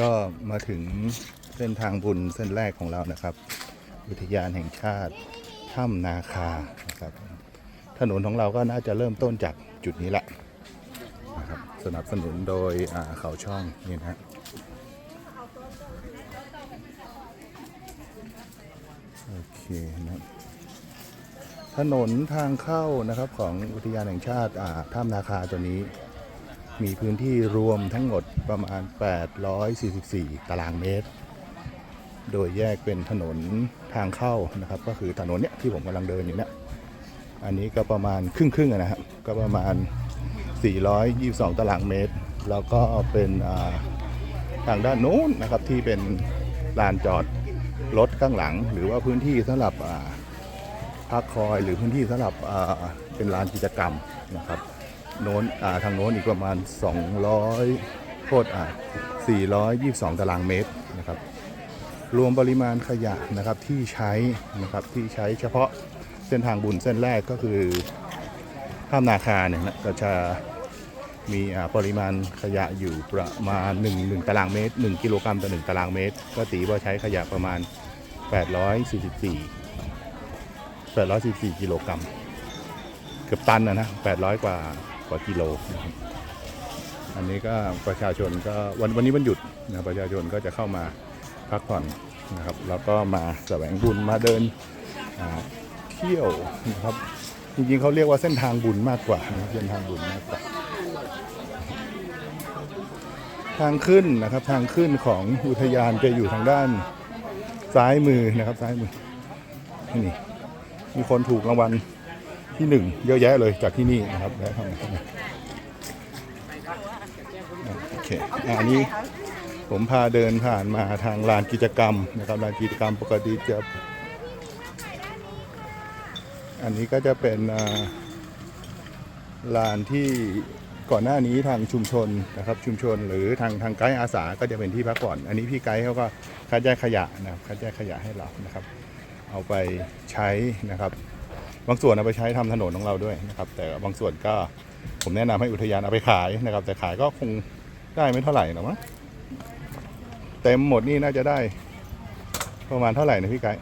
ก็มาถึงเส้นทางบุญเส้นแรกของเรานะครับ อุทยานแห่งชาติถ้ำนาคานะครับ ถนนของเราก็น่าจะเริ่มต้นจากจุดนี้แหละนะครับสนับสนุนโดยเขาช่องนี่นะโอเคนะถนนทางเข้านะครับของอุทยานแห่งชาติถ้ำนาคาตัวนี้ มีพื้นที่รวมทั้งหมดประมาณ 844 ตารางเมตร โดยแยกเป็นถนนทางเข้านะครับ ก็คือถนนเนี้ยที่ผมกำลังเดินอยู่เนี่ยอันนี้ก็ประมาณครึ่งครึ่งๆนะครับ ก็ประมาณ 422 ตารางเมตร แล้วก็เป็นทางด้านโน้นนะครับที่เป็นลานจอดรถข้างหลัง หรือว่าพื้นที่สำหรับพักคอยหรือพื้นที่สำหรับเป็นลานกิจกรรมนะครับ โน้นทางโน้นอีกประมาณ 200โทษอ่า422 ตารางเมตรนะครับ รวมปริมาณขยะนะครับที่ใช้นะครับที่ใช้เฉพาะเส้นทางบุญเส้นแรกก็คือข้ามนาคาเนี่ยนะก็จะมีอ่าปริมาณขยะอยู่ประมาณ 1 1 ตารางเมตร 1 กิโลกรัมต่อ 1 ตารางเมตร ก็ตีว่าใช้ขยะประมาณ 844 844 กิโลกรัม เกือบตันนะนะ 800 กว่า กว่ากิโลนะครับอันนี้ก็ประชาชนก็วันวันนี้วันหยุดนะประชาชนก็จะเข้ามาพักผ่อนนะครับแล้วก็มาแสวงบุญมาเดินเที่ยวนะครับจริงๆเขาเรียกว่าเส้นทางบุญมากกว่านะเส้นทางบุญมากกว่า ทางขึ้นนะครับทางขึ้นของอุทยานจะอยู่ทางด้านซ้ายมือนะครับซ้ายมือนี่มีคนถูกรางวัล ที่หนึ่งเยอะแยะเลยจากที่นี่นะครับแล้วทำโอเคอะอันนี้ผมพาเดินผ่านมาทางลานกิจกรรมนะครับลานกิจกรรมปกติจะ อันนี้ก็จะเป็นลานที่ก่อนหน้านี้ทางชุมชนนะครับชุมชนหรือทางทางไกด์อาสาก็จะเป็นที่พักผ่อน อันนี้พี่ไกด์เขาก็คัดแยกขยะนะครับคัดแยกขยะให้เรานะครับ เอาไปใช้นะครับ บางส่วนเอาไปใช้ทำถนนของเราด้วยนะครับ แต่บางส่วนก็ผมแนะนำให้อุทยานเอาไปขายนะครับ แต่ขายก็คงได้ไม่เท่าไหร่หรอกมั้งเต็มหมดนี่น่าจะได้ ประมาณเท่าไหร่นะพี่ไก่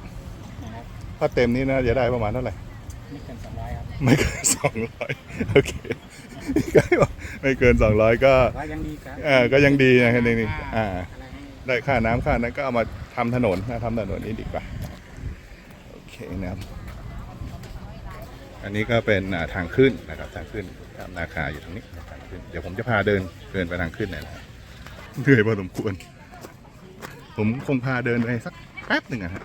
ถ้าเต็มนี่น่าจะได้ประมาณเท่าไหร่ ไม่เกินสองร้อยครับไม่เกินสองร้อยโอเคพี่ไก่บอกไม่เกินสองร้อยก็ว่ายังดีครับเออก็ยังดีนะแค่นี้นี่อ่าอะไรให้ได้ค่าน้ำค่านั้นก็เอามาทำถนนนะทำถนนนี้ดีกว่า โอเคนะครับ อันนี้ก็เป็นทางขึ้นนะครับทางขึ้นตามนาคาอยู่ตรงนี้ทางขึ้นเดี๋ยวผมจะพาเดินเดินไปทางขึ้นหนอยนะครับเหนื่อยพอสมควร ผมคงพาเดินไปสักแป๊บหนึ่งอะฮะ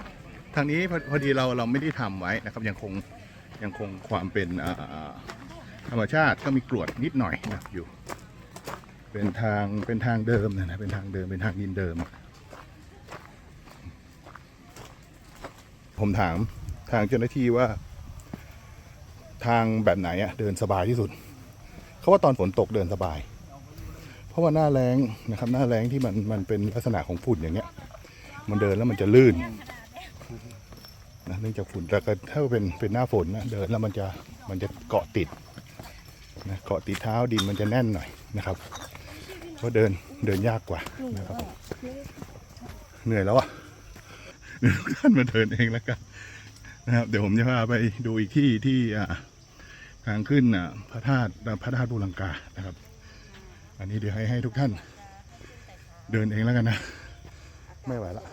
ทางนี้พอพอดีเราเราไม่ได้ทำไว้นะครับ ยังคงยังคงความเป็นธรรมชาติก็มีกรวดนิดหน่อยนะอยู่ เป็นทางเป็นทางเดิมนะนะเป็นทางเดิมเป็นทางดินเดิม ผมถามทางเจ้าหน้าที่ว่า ทางแบบไหนอะเดินสบายที่สุด เขาว่าตอนฝนตกเดินสบาย เพราะว่าหน้าแรงนะครับหน้าแรงที่มันมันเป็นลักษณะของฝุ่นอย่างเงี้ย มันเดินแล้วมันจะลื่นนะเนื่องจากฝุ่นแต่ก็ถ้าเป็นเป็นหน้าฝนนะเดินแล้วมันจะมันจะเกาะติดนะเกาะติดเท้าดินมันจะแน่นหน่อยนะครับเพราะเดินเดินยากกว่านะครับเหนื่อยแล้วอะเดี๋ยวท่านมาเดินเองแล้วกันนะครับเดี๋ยวผมจะพาไปดูอีกที่ที่อ่า ทางขึ้นอะพระธาตุพระธาตุบูลังกานะครับ อันนี้เดี๋ยวให้ให้ทุกท่าน เดินเองแล้วกันนะ ไม่ไหวละ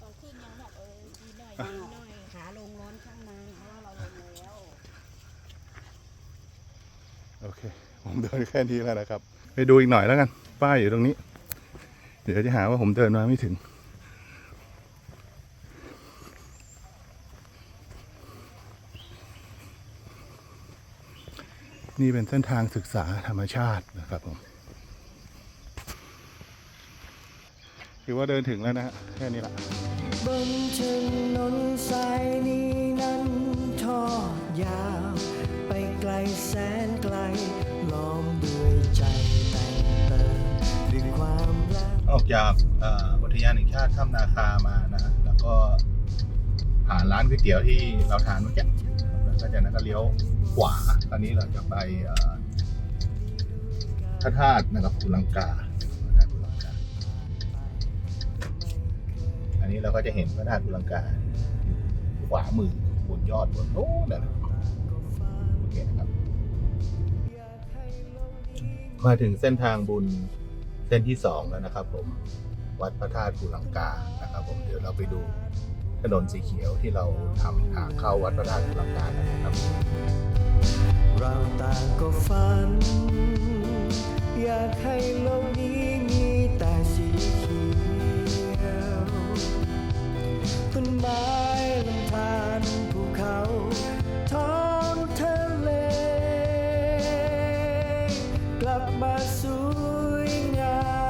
ตอนขึ้นยังบอกเออดีหน่อยดีหน่อยขาลงร้อนข้างในเพราะว่าเราลงแล้วโอเค ผมเดินแค่นี้แล้วนะครับ ไปดูอีกหน่อยแล้วกัน ป้ายอยู่ตรงนี้ เดี๋ยวจะหาว่าผมเดินมาไม่ถึง นี่เป็นเส้นทางศึกษาธรรมชาตินะครับผมถือว่าเดินถึงแล้วนะฮะแค่นี้ละบนถนนสายนี้นั้นทอดยาว ไปไกลแสนไกลล้อมด้วยใจแต่งเติมด้วยความรักออกจากเอ่ออุทยานแห่งชาติถ้ำนาคามานะฮะแล้วก็ผ่านร้านก๋วยเตี๋ยวที่เราทานเมื่อกี้นะครับแล้ว ก็จากนั้นก็เลี้ยวขวา ตอนนี้เราจะไปพระธาตุนะครับภูกุลังกา อันนี้เราก็จะเห็นพระธาตุภูลังกาขวามือบนยอดบนโน้นนะโอเคครับ มาถึงเส้นทางบุญเส้นที่สองแล้วนะครับ ผมวัดพระธาตุภูลังกานะครับ ผมเดี๋ยวเราไปดู นนสีเขียวที่เราทำทางเข้าวัดพระธาตุลำดานนะครับ เราต่างก็ฝัน อยากให้โลกนี้มีแต่สีเขียวต้นไม้ลำธารภูเขาท้องทะเล กลับมาสวยงาม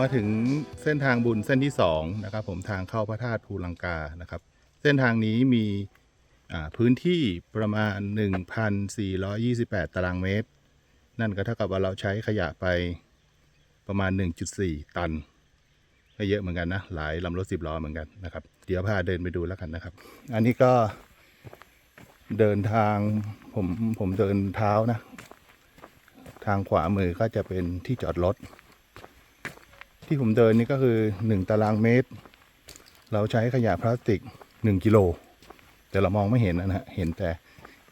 มาถึงเส้นทางบุญเส้นที่สองนะครับผมทางเข้าพระธาตุภูลังกานะครับ เส้นทางนี้มีพื้นที่ประมาณ 1,428 ตารางเมตร นั่นก็เท่ากับว่าเราใช้ขยะไป ประมาณ 1.4 ตันก็เยอะเหมือนกันนะ หลายลำรถสิบล้อเหมือนกันนะครับ เดี๋ยวพาเดินไปดูแล้วกันนะครับ อันนี้ก็เดินทางผมผมเดินเท้านะ ทางขวามือก็จะเป็นที่จอดรถ ที่ผมเดินนี่ก็คือ 1 ตารางเมตร เราใช้ขยะพลาสติก 1 กิโล แต่เรามองไม่เห็นนะฮะ เห็นแต่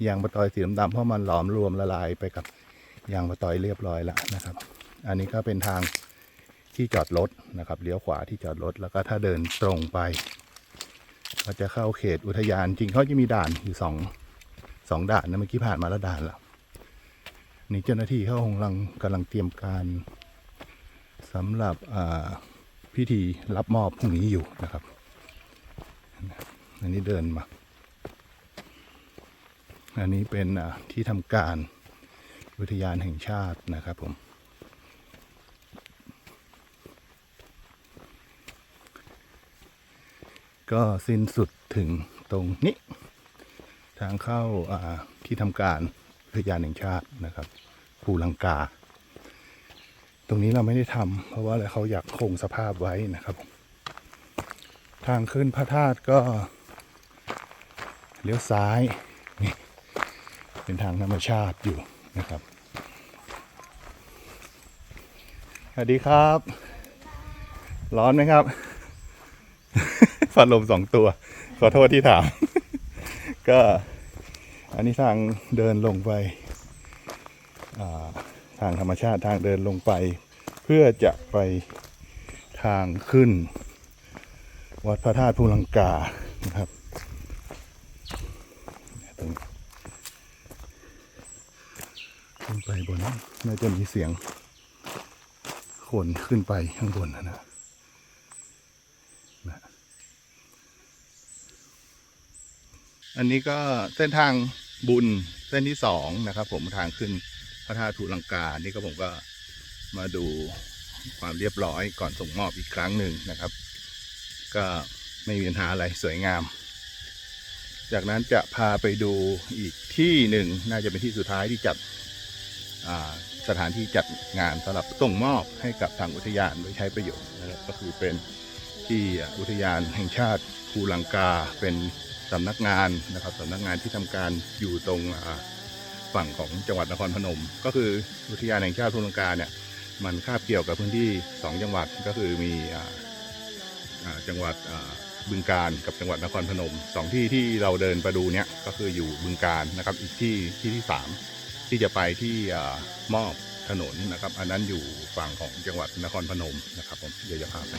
ยางมะตอยสีดำๆเพราะมันหลอมรวมละลายไปกับยางมะตอยเรียบร้อยแล้วนะครับ อันนี้ก็เป็นทางที่จอดรถนะครับเลี้ยวขวาที่จอดรถแล้วก็ถ้าเดินตรงไป ก็จะเข้าเขตอุทยานจริงเขาจะมีด่านอยู่สองสองด่านนะเมื่อกี้ผ่านมาแล้วด่านแล้วนี่เจ้าหน้าที่เขากำลังกำลังเตรียมการสำหรับพิธีรับมอบพรุ่งนี้อยู่นะครับ อันนี้เดินมา อันนี้เป็นที่ทำการอุทยานแห่งชาตินะครับผม ก็สิ้นสุดถึงตรงนี้ ทางเข้าาที่ทำการอุทยานแห่งชาตินะครับภูลังกา ตรงนี้เราไม่ได้ทำเพราะว่าเขาอยากคงสภาพไว้นะครับ ทางขึ้นพระธาตุก็เลี้ยวซ้ายนี่เป็นทางธรรมชาติอยู่นะครับสวัสดีครับ ร้อนไหมครับ ฝัดลมสองตัว ขอโทษที่ถาม ก็อันนี้ทางเดินลงไปทางธรรมชาติทางเดินลงไป เพื่อจะไปทางขึ้น วัดพระธาตุภูลังกานะครับขึ้นไปบนนั้นน่าจะมีเสียงคนขึ้นไปข้างบนนะนะ อันนี้ก็เส้นทางบุญเส้นที่สองนะครับ ผมทางขึ้นพระธาตุลังกา นี่ก็ผมก็มาดูความเรียบร้อยก่อนส่งมอบอีกครั้งหนึ่งนะครับ ก็ไม่มีปัญหาอะไรสวยงาม จากนั้นจะพาไปดูอีกที่หนึ่งน่าจะเป็นที่สุดท้ายที่จัดสถานที่จัดงานสำหรับส่งมอบให้กับทางอุทยานไว้ใช้ประโยชน์นะครับก็คือเป็น ที่อุทยานแห่งชาติภูลังกาเป็นสำนักงานนะครับสำนักงานที่ทำการอยู่ตรงฝั่งของจังหวัดนครพนม ก็คืออุทยานแห่งชาติภูลังกาเนี่ยมันคาบเกี่ยวกับพื้นที่ 2 จังหวัดก็คือมีจังหวัดบึงการกับจังหวัดนครพนมสองที่ที่เราเดินไปดูเนี่ยก็คืออยู่บึงการนะครับอีกที่ที่ที่สามที่จะไปที่มอบถนนนะครับ อันนั้นอยู่ฝั่งของจังหวัดนครพนมนะครับผมเดี๋ยวจะพาไป